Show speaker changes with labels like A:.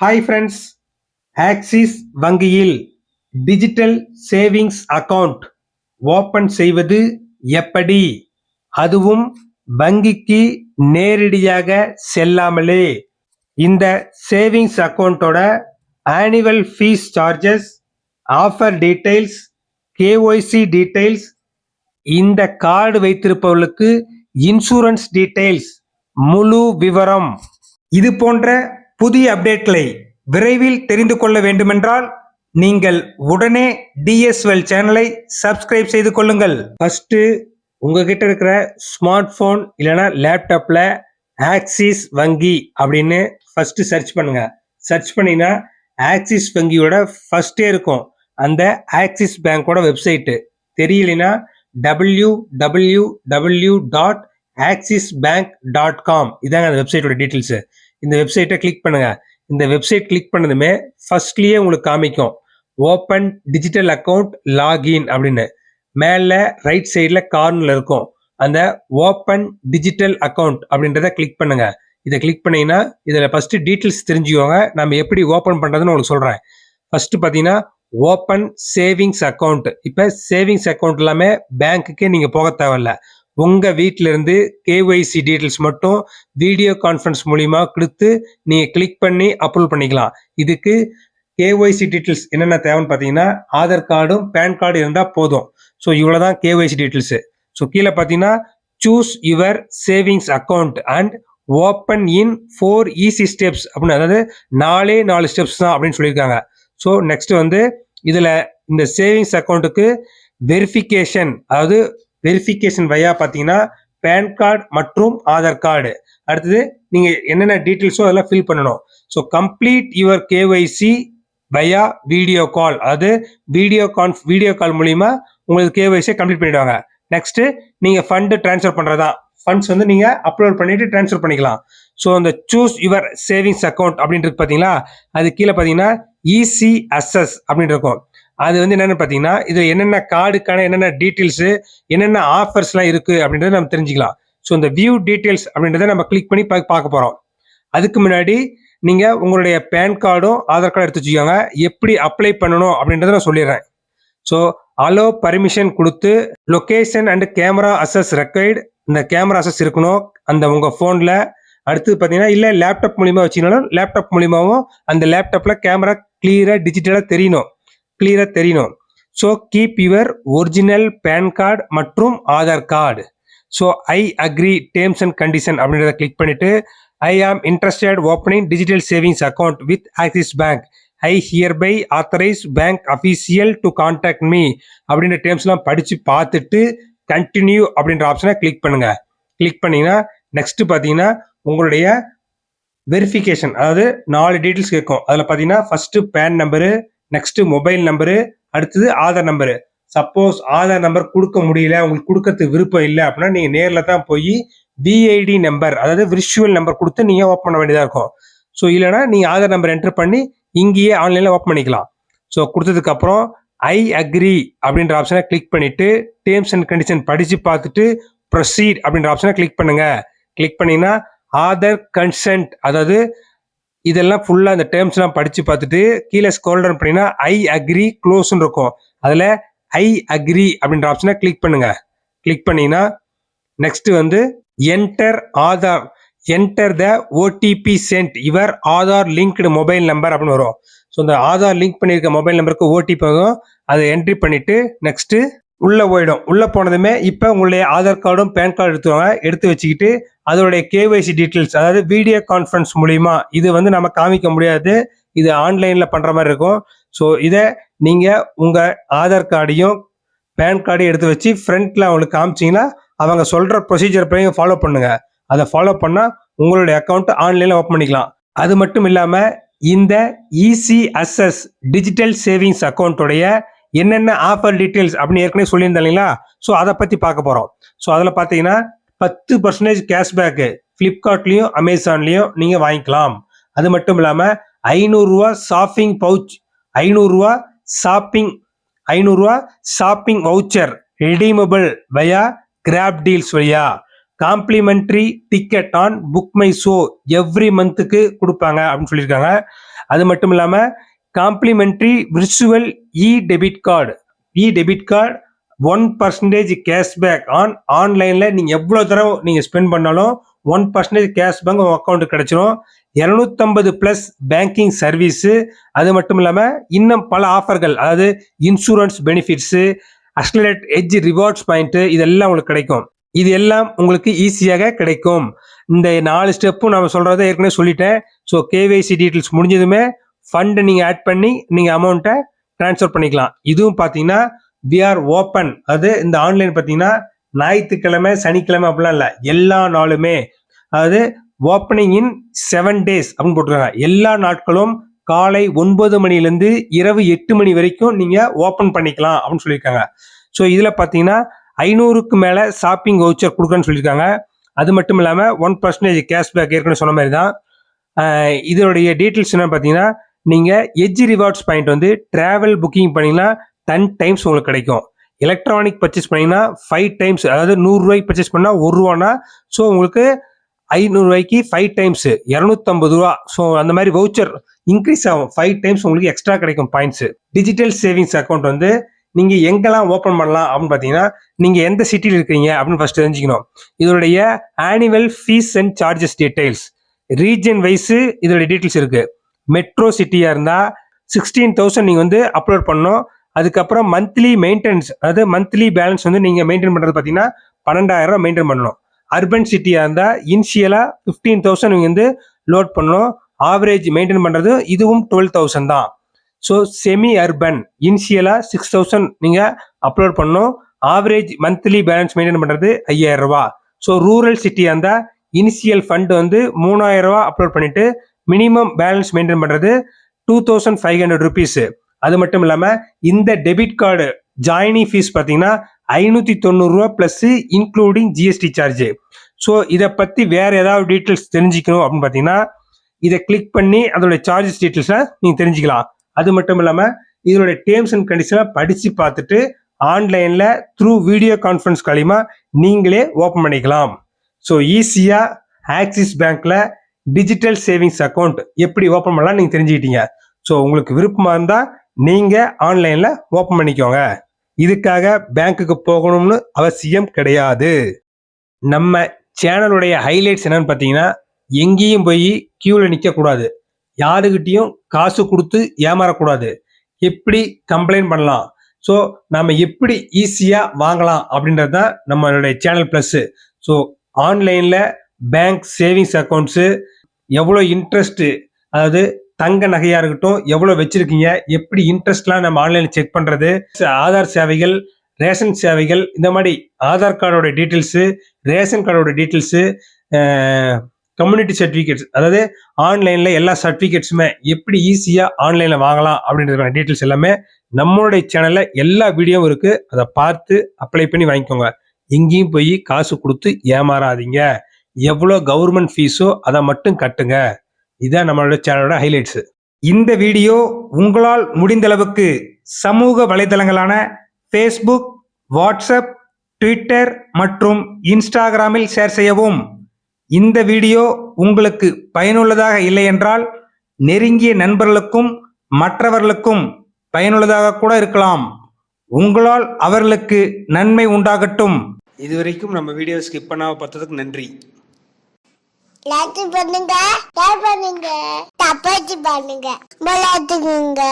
A: Hi friends Axis வங்கியில் digital savings account open செய்வது எப்படி? அதுவும் வங்கிக்கு நேரடியாக செல்லாமலே. இந்த savings அக்கௌண்ட்டோட annual fee charges offer details KYC details இந்த கார்டு வைத்திருப்பவர்களுக்கு இன்சூரன்ஸ் டீட்டெயில்ஸ் முழு விவரம். இது போன்ற புதிய அப்டேட்களை விரைவில் தெரிந்து கொள்ள வேண்டுமென்றால் நீங்கள் உடனே டிஎஸ்எல் சேனலை சப்ஸ்கிரைப் செய்து கொள்ளுங்கள். ஃபர்ஸ்ட் உங்ககிட்ட இருக்கிற ஸ்மார்ட் போன் இல்லைன்னா லேப்டாப்ல ஆக்சிஸ் வங்கி அப்படின்னு ஃபர்ஸ்ட் சர்ச் பண்ணுங்க. சர்ச் பண்ணினா ஆக்சிஸ் வங்கியோட ஃபர்ஸ்டே இருக்கும். அந்த ஆக்சிஸ் பேங்கோட வெப்சைட்டு தெரியலைன்னா W W W dot Axis bank dot com இதாங்க அந்த வெப்சைட்டோட டீட்டெயில்ஸு இந்த வெப்சைட்டை கிளிக் பண்ணுங்க. இந்த வெப்சைட் கிளிக் பண்ணதுமே ஃபர்ஸ்ட்லயே உங்களுக்கு காமிக்கும். ஓப்பன் டிஜிட்டல் அக்கௌண்ட் லாகின் அப்படின்னு. மேலே ரைட் சைடில் கார்னில் இருக்கும். அந்த ஓப்பன் டிஜிட்டல் அக்கௌண்ட் அப்படின்றத கிளிக் பண்ணுங்க. இதை கிளிக் பண்ணிங்கன்னா இதில் ஃபஸ்ட்டு டீட்டெயில்ஸ் தெரிஞ்சுக்கோங்க. நம்ம எப்படி ஓப்பன் பண்ணுறதுன்னு உங்களுக்கு சொல்கிறேன் ஃபஸ்ட்டு பார்த்தீங்கன்னா ஓப்பன் சேவிங்ஸ் அக்கவுண்ட் இப்போ சேவிங்ஸ் அக்கௌண்ட் எல்லாமே பேங்க்குக்கே நீங்கள் போக தேவையில்ல. உங்கள் வீட்டிலிருந்து கேஒய்சி டீட்டெயில்ஸ் மட்டும் வீடியோ கான்ஃபரன்ஸ் மூலிமா கொடுத்து நீங்கள் கிளிக் பண்ணி அப்லோட் பண்ணிக்கலாம். இதுக்கு கேஒய்சி டீட்டெயில்ஸ் என்னென்ன தேவைன்னு பார்த்தீங்கன்னா ஆதார் கார்டும் பேன் கார்டு இருந்தால் போதும். ஸோ இவ்வளோ தான் கேஒய்சி டீட்டெயில்ஸு ஸோ கீழே பார்த்தீங்கன்னா choose your savings account and open in four easy steps அப்படின்னு அதாவது நாலே நாலு ஸ்டெப்ஸ் தான் அப்படின்னு சொல்லியிருக்காங்க. ஸோ நெக்ஸ்ட் வந்து இதில் இந்த சேவிங்ஸ் அக்கௌண்ட்டுக்கு வெரிஃபிகேஷன் அதாவது வெரிஃபிகேஷன் வயா பார்த்தீங்கன்னா பேன் கார்டு மற்றும் ஆதார் கார்டு அடுத்தது நீங்கள் என்னென்ன டீட்டெயில்ஸோ அதெல்லாம் ஃபில் பண்ணணும். So complete your KYC via video call அதாவது வீடியோ கான் வீடியோ கால் மூலிமா உங்களுக்கு கேஒய்சியை கம்ப்ளீட் பண்ணிடுவாங்க. நெக்ஸ்ட் நீங்கள் ஃபண்டு ட்ரான்ஸ்ஃபர் பண்ணுறதா ஃபண்ட்ஸ் வந்து நீங்கள் அப்லோட் பண்ணிட்டு ட்ரான்ஸ்ஃபர் பண்ணிக்கலாம். ஸோ அந்த சூஸ் யுவர் சேவிங்ஸ் அக்கௌண்ட் அப்படின்றது பார்த்தீங்களா அது கீழே பார்த்தீங்கன்னா இசிஎஸ்எஸ் அப்படின்னு இருக்கும். அது வந்து என்னென்னு பார்த்தீங்கன்னா இது என்னென்ன கார்டுக்கான என்னென்ன டீட்டெயில்ஸு என்னென்ன ஆஃபர்ஸ்லாம் இருக்குது அப்படின்றத நம்ம தெரிஞ்சுக்கலாம். ஸோ இந்த வியூ டீட்டெயில்ஸ் அப்படின்றத நம்ம கிளிக் பண்ணி பா பார்க்க போகிறோம் அதுக்கு முன்னாடி நீங்கள் உங்களுடைய பேன் கார்டும் ஆதார் கார்டும் எடுத்து வச்சுக்கோங்க. எப்படி அப்ளை பண்ணணும் அப்படின்றத நான் சொல்லிடுறேன். ஸோ அலோ பர்மிஷன் கொடுத்து location and camera access required இந்த கேமரா அசஸ் இருக்கணும் அந்த உங்கள் ஃபோனில் அடுத்து பார்த்தீங்கன்னா இல்லை லேப்டாப் மூலிமா வச்சிங்கனாலும் லேப்டாப் மூலிமாவும் அந்த லேப்டாப்பில் கேமரா கிளியராக டிஜிட்டலாக தெரியணும். கிளியராக தெரியணும். So keep your original PAN card மற்றும் Aadhaar card so I agree terms and condition அப்படின்றத கிளிக் பண்ணிட்டு I am interested opening digital savings account with Axis bank I hereby authorise bank official to contact me அப்படின்ற டேர்ம்ஸ்லாம் படித்து பார்த்துட்டு continue அப்படின்ற ஆப்ஷனை click பண்ணுங்க. கிளிக் பண்ணீங்கன்னா நெக்ஸ்ட்டு பார்த்தீங்கன்னா உங்களுடைய வெரிஃபிகேஷன் அதாவது நாலு டீட்டெயில்ஸ் கேட்கும். அதில் பார்த்தீங்கன்னா first PAN number next mobile number அடுத்தது Aadhaar number suppose Aadhaar number கொடுக்க முடியல உங்களுக்கு கொடுக்கறதுக்கு விருப்பம் இல்லை அப்படின்னா நீங்கள் நேரில் தான் போய் விஐடி நம்பர் அதாவது விர்ச்சுவல் நம்பர் கொடுத்து நீங்கள் ஓப்பன் பண்ண வேண்டியதாக இருக்கும். ஸோ இல்லைனா நீங்கள் ஆதார் நம்பர் என்டர் பண்ணி இங்கேயே ஆன்லைனில் ஓப்பன் பண்ணிக்கலாம். ஸோ கொடுத்ததுக்கப்புறம் ஐ அக்ரி அப்படின்ற ஆப்ஷனை கிளிக் பண்ணிவிட்டு டேர்ம்ஸ் அண்ட் கண்டிஷன் படித்து பார்த்துட்டு ப்ரொசீட் அப்படின்ற ஆப்ஷனை கிளிக் பண்ணுங்கள் கிளிக் பண்ணிங்கன்னா ஆதர் கன்சென்ட் அதாவது இதெல்லாம் ஃபுல்லாக அந்த டேர்ம்ஸ்லாம் படித்து பார்த்துட்டு கீழே ஸ்க்ரோல் டவுன் பண்ணினா ஐ அக்ரி க்ளோஸ்னு இருக்கும். அதில் ஐ அக்ரி அப்படின்ற ஆப்ஷனை கிளிக் பண்ணுங்க. கிளிக் பண்ணிங்கன்னா நெக்ஸ்ட் வந்து enter Aadhaar enter the OTP sent your Aadhaar linked mobile number அப்படின்னு வரும். ஸோ இந்த ஆதார் லிங்க் பண்ணியிருக்க மொபைல் நம்பருக்கு ஓடிபி வரும். அதை என்ட்ரி பண்ணிவிட்டு நெக்ஸ்ட்டு உள்ளே போயிடும். உள்ளே போனதுமே இப்போ உங்களுடைய ஆதார் கார்டும் பேன் கார்டு எடுத்துவாங்க எடுத்து வச்சுக்கிட்டு அதோடைய கேவைசி டீட்டெயில்ஸ் அதாவது வீடியோ கான்ஃபரன்ஸ் மூலிமா இது வந்து நம்ம காமிக்க முடியாது. இது ஆன்லைனில் பண்ணுற மாதிரி இருக்கும். ஸோ இதை நீங்கள் உங்கள் ஆதார் கார்டையும் பேன் கார்டையும் எடுத்து வச்சு ஃப்ரண்ட்டில் அவங்களுக்கு காமிச்சிங்கன்னா அவங்க சொல்கிற ப்ரொசீஜர் படி ஃபாலோ பண்ணுங்கள் அதை ஃபாலோ பண்ணால் உங்களுடைய அக்கௌண்ட்டை ஆன்லைனில் ஓப்பன் பண்ணிக்கலாம். அது மட்டும் இல்லாமல் இந்த இசிஎஸ்எஸ் டிஜிட்டல் சேவிங்ஸ் அக்கௌண்ட்டுடைய என்னென்ன ஆஃபர் டீட்டெயில்ஸ் அப்படின்னு ஏற்கனவே சொல்லியிருந்தேன் இல்லைங்களா? ஸோ அதை பற்றி பார்க்க போகிறோம் ஸோ அதில் பார்த்தீங்கன்னா பத்து பர்சன்டேஜ் கேஷ்பேக்கு ஃப்ளிப்கார்ட்லேயும் அமேசான்லேயும் நீங்கள் வாங்கிக்கலாம். அது மட்டும் இல்லாமல் ஐநூறுரூவா ஷாப்பிங் பவுச் ஐநூறுரூவா ஷாப்பிங் ஐநூறுரூவா shopping voucher redeemable via Grab deals வழியா. Complimentary ticket on BookMyShow every மந்த்துக்கு கொடுப்பாங்க அப்படின்னு சொல்லியிருக்காங்க. அது மட்டும் இல்லாமல் complimentary virtual e debit card e debit card one percentage cashback on ஆன்லைனில் நீங்கள் எவ்வளோ தடவை நீங்கள் ஸ்பெண்ட் பண்ணாலும் ஒன் பர்சன்டேஜ் கேஷ்பேக் உங்கள் அக்கௌண்ட்டுக்கு கிடைச்சிரும். இரநூத்தம்பது ப்ளஸ் பேங்கிங் சர்வீஸு அது மட்டும் இல்லாமல் இன்னும் பல ஆஃபர்கள் அதாவது insurance benefits accelerated edge rewards point இதெல்லாம் உங்களுக்கு கிடைக்கும். இது எல்லாம் உங்களுக்கு ஈஸியாக கிடைக்கும். இந்த நாலு ஸ்டெப்பும் நம்ம சொல்கிறத ஏற்கனவே சொல்லிட்டேன். ஸோ கேவைசி டீட்டெயில்ஸ் முடிஞ்சதுமே ஃபண்டை நீங்கள் ஆட் பண்ணி நீங்கள் அமௌண்ட்டை ட்ரான்ஸ்ஃபர் பண்ணிக்கலாம். இதுவும் பார்த்தீங்கன்னா வி ஆர் ஓப்பன் அது இந்த ஆன்லைன் பார்த்தீங்கன்னா ஞாயிற்றுக்கிழமை சனிக்கிழமை அப்படிலாம் இல்லை. எல்லா நாளுமே. அதாவது ஓப்பனிங் இன் செவன் டேஸ் அப்படின்னு போட்டிருக்காங்க. எல்லா நாட்களும் காலை ஒன்பது மணிலேருந்து இரவு எட்டு மணி வரைக்கும் நீங்கள் ஓப்பன் பண்ணிக்கலாம் அப்படின்னு சொல்லியிருக்காங்க. ஸோ இதில் பார்த்தீங்கன்னா ஐநூறுக்கு மேலே ஷாப்பிங் வவுச்சர் கொடுக்குறேன்னு சொல்லியிருக்காங்க. அது மட்டும் இல்லாமல் ஒன் பர்சன்டேஜ் கேஷ்பேக் ஏற்கனவே சொன்ன மாதிரி தான் இதனுடைய இதோடைய டீட்டெயில்ஸ் என்ன பார்த்தீங்கன்னா நீங்கள் எஜ் ரிவார்ட்ஸ் பாயிண்ட் வந்து ட்ராவல் புக்கிங் பண்ணிங்கன்னா டென் டைம்ஸ் உங்களுக்கு கிடைக்கும். எலக்ட்ரானிக் பர்ச்சேஸ் பண்ணிங்கன்னா ஃபைவ் டைம்ஸ் அதாவது நூறுரூவாய்க்கு பர்ச்சேஸ் பண்ணால் ஒரு ரூபானா ஸோ உங்களுக்கு ஐநூறுரூவாய்க்கு ஃபைவ் டைம்ஸு இரநூத்தம்பது ரூபா. ஸோ அந்த மாதிரி வவுச்சர் இன்க்ரீஸ் ஆகும். ஃபைவ் டைம்ஸ் உங்களுக்கு எக்ஸ்ட்ரா கிடைக்கும் பாயிண்ட்ஸு டிஜிட்டல் சேவிங்ஸ் அக்கௌண்ட் வந்து நீங்கள் எங்கெல்லாம் ஓப்பன் பண்ணலாம் அப்படின்னு பார்த்தீங்கன்னா நீங்கள் எந்த சிட்டியில் இருக்கீங்க அப்படின்னு ஃபஸ்ட் தெரிஞ்சுக்கணும். இதோடைய annual fee and charges details region wise இதோடைய டீட்டெயில்ஸ் இருக்குது மெட்ரோ சிட்டியாக இருந்தால் சிக்ஸ்டீன் தௌசண்ட் நீங்கள் வந்து அப்லோட் பண்ணணும். அதுக்கப்புறம் மந்த்லி மெயின்டெனன்ஸ் அதாவது மந்த்லி பேலன்ஸ் வந்து நீங்கள் மெயின்டைன் பண்ணுறது பார்த்தீங்கன்னா பன்னெண்டாயிரம் மெயின்டைன் பண்ணணும். அர்பன் சிட்டியாக இருந்தால் இனிஷியலாக ஃபிஃப்டீன் தௌசண்ட் நீங்கள் வந்து லோட் பண்ணணும். ஆவரேஜ் மெயின்டைன் பண்ணுறது இதுவும் டுவெல் தௌசண்ட் தான். ஸோ செமி அர்பன் இனிஷியலாக சிக்ஸ் தௌசண்ட் நீங்கள் அப்லோட் பண்ணணும். ஆவரேஜ் மந்த்லி பேலன்ஸ் மெயின்டைன் பண்ணுறது ஐயாயிரம் ரூபா ஸோ ரூரல் சிட்டியாக இருந்தால் இனிஷியல் ஃபண்ட் வந்து மூணாயிரம் ரூபா அப்லோட் பண்ணிவிட்டு மினிமம் பேலன்ஸ் மெயின்டைன் பண்ணுறது two thousand five hundred rupees அது மட்டும் இல்லாமல் இந்த டெபிட் கார்டு ஜாயினி ஃபீஸ் பார்த்தீங்கன்னா ஐநூற்றி தொண்ணூறுரூவா plus including GST charge so இதை பற்றி வேறு ஏதாவது டீட்டெயில்ஸ் தெரிஞ்சுக்கணும் அப்படின்னு பார்த்தீங்கன்னா இதை கிளிக் பண்ணி அதோட சார்ஜஸ் டீட்டெயில்ஸை நீங்கள் தெரிஞ்சுக்கலாம். அது மட்டும் இல்லாமல் இதோட டேர்ம்ஸ் அண்ட் கண்டிஷனை படித்து பார்த்துட்டு ஆன்லைனில் த்ரூ வீடியோ கான்ஃபரன்ஸ் காலியமாக நீங்களே ஓப்பன் பண்ணிக்கலாம். ஸோ ஈஸியாக ஆக்சிஸ் பேங்க்கில் டிஜிட்டல் சேவிங்ஸ் அக்கௌண்ட் எப்படி ஓப்பன் பண்ணலாம் நீங்கள் தெரிஞ்சுக்கிட்டீங்க. ஸோ உங்களுக்கு விருப்பமாக இருந்தால் நீங்கள் ஆன்லைனில் ஓப்பன் பண்ணிக்கோங்க. இதுக்காக பேங்க்குக்கு போகணும்னு அவசியம் கிடையாது. நம்ம சேனலுடைய ஹைலைட்ஸ் என்னன்னு பார்த்தீங்கன்னா எங்கேயும் போய் கியூவில் நிற்கக்கூடாது யாருக்கிட்டேயும் காசு கொடுத்து ஏமாறக்கூடாது. எப்படி கம்ப்ளைண்ட் பண்ணலாம்? ஸோ நம்ம எப்படி ஈஸியாக வாங்கலாம் அப்படின்றது தான் நம்மளுடைய சேனல் ப்ளஸ்ஸு ஸோ ஆன்லைனில் பேங்க் சேவிங்ஸ் அக்கௌண்ட்ஸு எவ்வளோ இன்ட்ரெஸ்ட்டு அதாவது தங்க நகையாக இருக்கட்டும் எவ்வளோ வச்சுருக்கீங்க எப்படி இன்ட்ரெஸ்ட்லாம் நம்ம ஆன்லைனில் செக் பண்ணுறது ஆதார் சேவைகள் ரேஷன் சேவைகள் இந்த மாதிரி ஆதார் கார்டோட டீட்டெயில்ஸு ரேஷன் கார்டோட டீட்டெயில்ஸு கம்யூனிட்டி சர்டிஃபிகேட்ஸ் அதாவது ஆன்லைனில் எல்லா சர்டிஃபிகேட்ஸுமே எப்படி ஈஸியாக ஆன்லைனில் வாங்கலாம் அப்படின்றதுக்கான டீட்டெயில்ஸ் எல்லாமே நம்மளுடைய சேனலில் எல்லா வீடியோவும் இருக்குது அதை பார்த்து அப்ளை பண்ணி வாங்கிக்கோங்க. எங்கேயும் போய் காசு கொடுத்து ஏமாறாதீங்க. எவ்வளோ கவர்மெண்ட் ஃபீஸோ அதை மட்டும் கட்டுங்க. இதான் நம்மளோட சேனலோட ஹைலைட்ஸு இந்த வீடியோ உங்களால் முடிந்த அளவுக்கு சமூக வலைதளங்களான ஃபேஸ்புக் வாட்ஸ்அப் ட்விட்டர் மற்றும் இன்ஸ்டாகிராமில் ஷேர் செய்யவும். இந்த வீடியோ உங்களுக்கு பயனுள்ளதாக இல்லை என்றால் நெருங்கிய நண்பர்களுக்கும் மற்றவர்களுக்கும் பயனுள்ளதாக கூட இருக்கலாம். உங்களால் அவர்களுக்கு நன்மை உண்டாகட்டும். இதுவரைக்கும் நம்ம வீடியோ ஸ்கிப் பண்ணாமல் பார்த்ததுக்கு நன்றி.
B: லைக் பண்ணுங்க. ஷேர் பண்ணுங்க? தப்பாச்சு பண்ணுங்க. விளையாட்டுக்குங்க